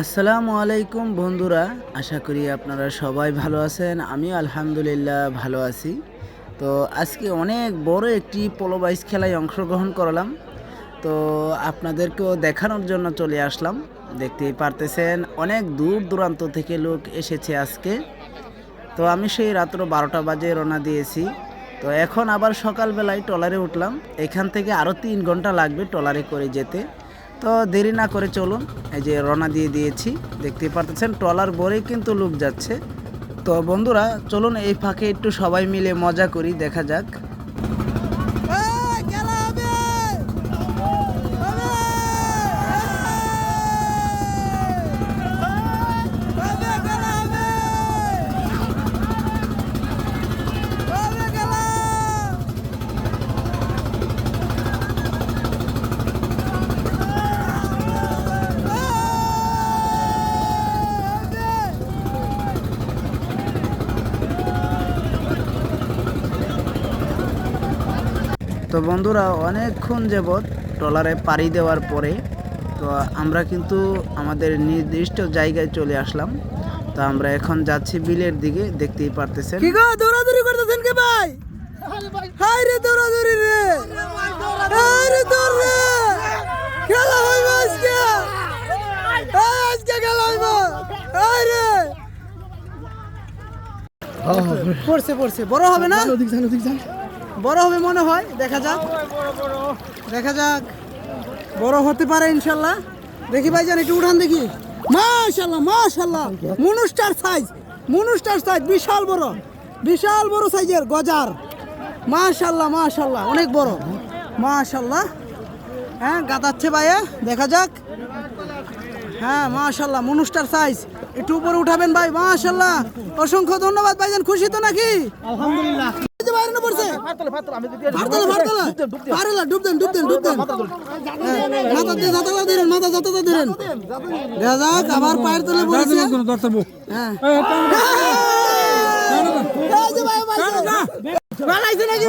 আসসালামু আলাইকুম বন্ধুরা, আশা করি আপনারা সবাই ভালো আছেন আমি আলহামদুলিল্লাহ ভালো আছি। তো আজকে অনেক বড় একটি পোলো বাইস খেলায় অংশগ্রহণ করলাম। তো আপনাদেরকেও দেখানোর জন্য চলে আসলাম। দেখতেই পারতেছেন, অনেক দূর দূরান্ত থেকে লোক এসেছে আজকে। তো আমি সেই রাত্র বারোটা বাজে রওনা দিয়েছি। তো এখন আবার সকালবেলায় ট্রলারে উঠলাম। এখান থেকে আরও তিন ঘণ্টা লাগবে ট্রলারে করে যেতে। তো দেরি না করে চলুন, এই যে রওনা দিয়ে দিয়েছি দেখতে পারতেছেন ট্রলার ভরেই কিন্তু লোক যাচ্ছে। তো বন্ধুরা, চলুন এই ফাঁকে একটু সবাই মিলে মজা করি, দেখা যাক। তো বন্ধুরা অনেকক্ষণ যাবৎ ট্রলারে পাড়ি দেওয়ার পরে তো আমরা কিন্তু আমাদের নির্দিষ্ট জায়গায় চলে আসলাম। তো আমরা এখন যাচ্ছি বিলের দিকে দেখতেই পারতেছেন। কি গো দৌড়াদৌড়ি করতেছেন কে ভাই? হাই রে দৌড়াদৌড়ি রে। হাই রে দৌড় রে। খেলা হইব আজকে। আজকে খেলা হইব হাই রে। পড়ছে পড়ছে। বড় হবে না? বড় হবে মনে হয় দেখা যাক। দেখা যাক। বড় হতে পারে ইনশাল্লাহ। দেখি ভাই ভাইজান একটু উঠান দেখি। মাশাল্লাহ মাশাল্লাহ। মনুষ্টার সাইজ মনুষ্টার সাইজ বিশাল বড়। বিশাল বড় সাইজের গজার। মাশাল্লাহ মাশাল্লাহ অনেক বড়। মাশাল্লাহ। হ্যাঁ গাদাচ্ছে ভাইয়া দেখা যাক। হ্যাঁ মাশাল্লাহ মনুষ্টার সাইজ একটু উপরে উঠাবেন ভাই মাশাল্লাহ। অসংখ্য ধন্যবাদ ভাইজান খুশি তো নাকি? আলহামদুলিল্লাহ। বাইরে পড়ছে পারেলা ডুব দেন ডুব দেন। ডুব দেন মাথা দিয়ে জাতাটা দিলেন মাথা জাতাটা দিলেন। দেখা আবার পায়ের তলে পড়েছে হ্যাঁ। এই যে ভাই, ভাই, বানাইছে নাকি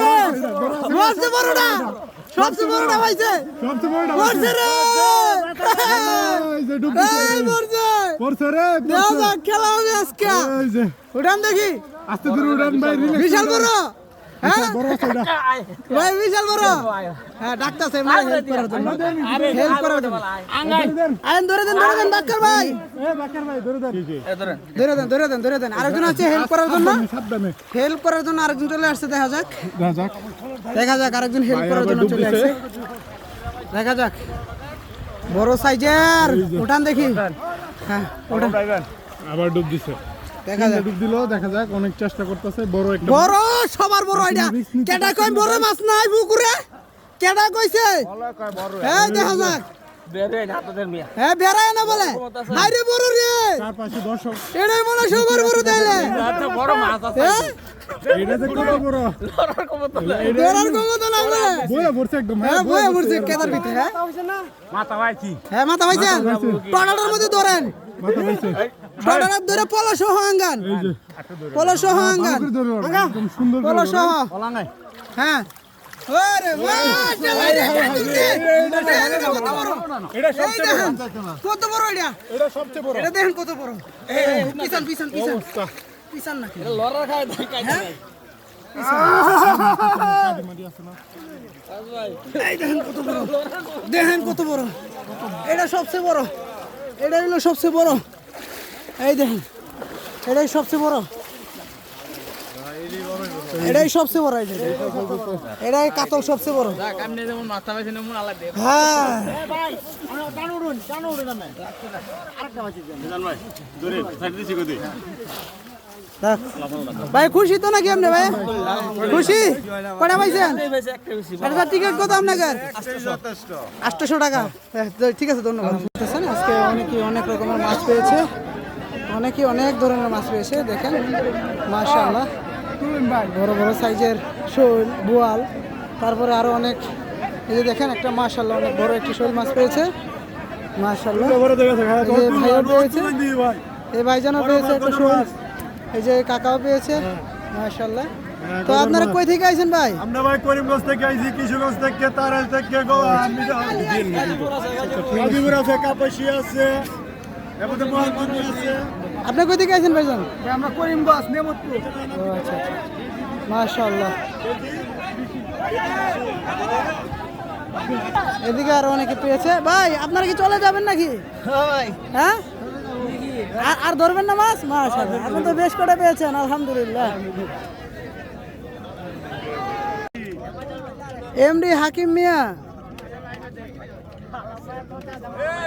সবচেয়ে বড়টা সবচেয়ে বড়টা পাইছে পড়ছে রে! এই পড়ছে পড়ছে রে খেলা হবে আজকে। উঠান দেখি। আস্তে উড়ান ভাই বিশাল বড়। ভাই বিশাল বড়। হ্যাঁ ডাক্তার সাহেব হেল্প করার জন্য। হেল্প করার জন্য। আইন ধরে দেন। ধরে দেন ডাক্তার ভাই। এ বাকার ভাই ধরে ধর ধরে দেন ধরে দেন ধরে দেন। আরেকজন আছে হেল্প করার জন্য। হেল্প করার জন্য আরেকজন চলে আসছে দেখা যাক। যাক। দেখা যাক আরেকজন হেল্প করার জন্য চলে। আসছে। দেখা যাক। বড় সাইজের। উঠান দেখি। হ্যাঁ আবার ডুব দিছে। দেখা যাক। ডুব দিল দেখা যাক অনেক চেষ্টা করতেছে বড় একটা বড় সবার বড় এটা কেডা কই বড় মাছ নাই পুকুরে? কেডা কইছে? হ্যাঁ দেখা যাক। হ্যাঁ বেড়ায় না বলে? আরে বড় রে। চার পাশে দর্শক। এটাই মনে সবার বড় তাইলে। হ্যাঁ কত বড়? ক্ষমতা পড়ছে একদম হ্যাঁ বয়ে পড়ছে কেদার ভিতরে হ্যাঁ। হ্যাঁ মাথা পাইছেন? টনাটার মধ্যে ধরেন। মাথা টনাটার ধরে পলা সহ আঙ্গান এই যে পলা সহ আঙ্গান করে ধরো আঙ্গা একদম সুন্দর করে পলা ধরো। হ্যাঁ। কত বড়। এটা দেখেন কত বড় এটা। এটা সবচেয়ে বড়। এটা দেখেন কত বড়। পিছন পিছন পিছন। পিছন নাকি? এই দেখেন দেখেন কত বড়। এটা সবচেয়ে বড়। এটা হলো সবচেয়ে বড়। এই দেখেন এটাই সবচেয়ে বড়। এটাই সবচেয়ে বড় এটা এটাই কাতল সবচেয়ে বড়। হ্যাঁ। ভাই খুশি তো নাকি আপনি ভাই? খুশি? কটা পাইছেন? এটা টিকিট কত আপনার আটশোশো টাকা। হ্যাঁ, ঠিক আছে ধন্যবাদ। বুঝতেছেন আজকে অনেকে অনেক রকমের মাছ পেয়েছে। অনেকে অনেক ধরনের মাছ রয়েছে দেখেন মাশাআল্লাহ। বড় বড় সাইজের শোল বোয়াল তারপরে আরও অনেক এই যে দেখেন একটা মাশাআল্লাহ অনেক বড় একটি শোল মাছ পেয়েছে যে ভাইও পেয়েছে এই ভাইজানও পেয়েছে একটা শোল। এই যে কাকাও পেয়েছে মাশাআল্লাহ। তো আপনারা কই থেকে আইছেন ভাই? আমরা ভাই করিমগঞ্জ থেকে আইছি কিশোরগঞ্জ থেকে তারাল থেকে গোয়া আছে কাপাসি আছে। আপনি কই থেকে আছেন ভাইজান? আমরা করিমগঞ্জ নেমতপুর। ও আচ্ছা আচ্ছা। মাশাআল্লাহ। এদিকে আরও অনেকে পেয়েছে। ভাই আপনারা কি চলে যাবেন নাকি? হ্যাঁ আর- আর ধরবেন না মাছ? মাশাআল্লাহ। আপনি তো বেশ করে পেয়েছেন আলহামদুলিল্লাহ। এমডি হাকিম মিয়া। Yeah.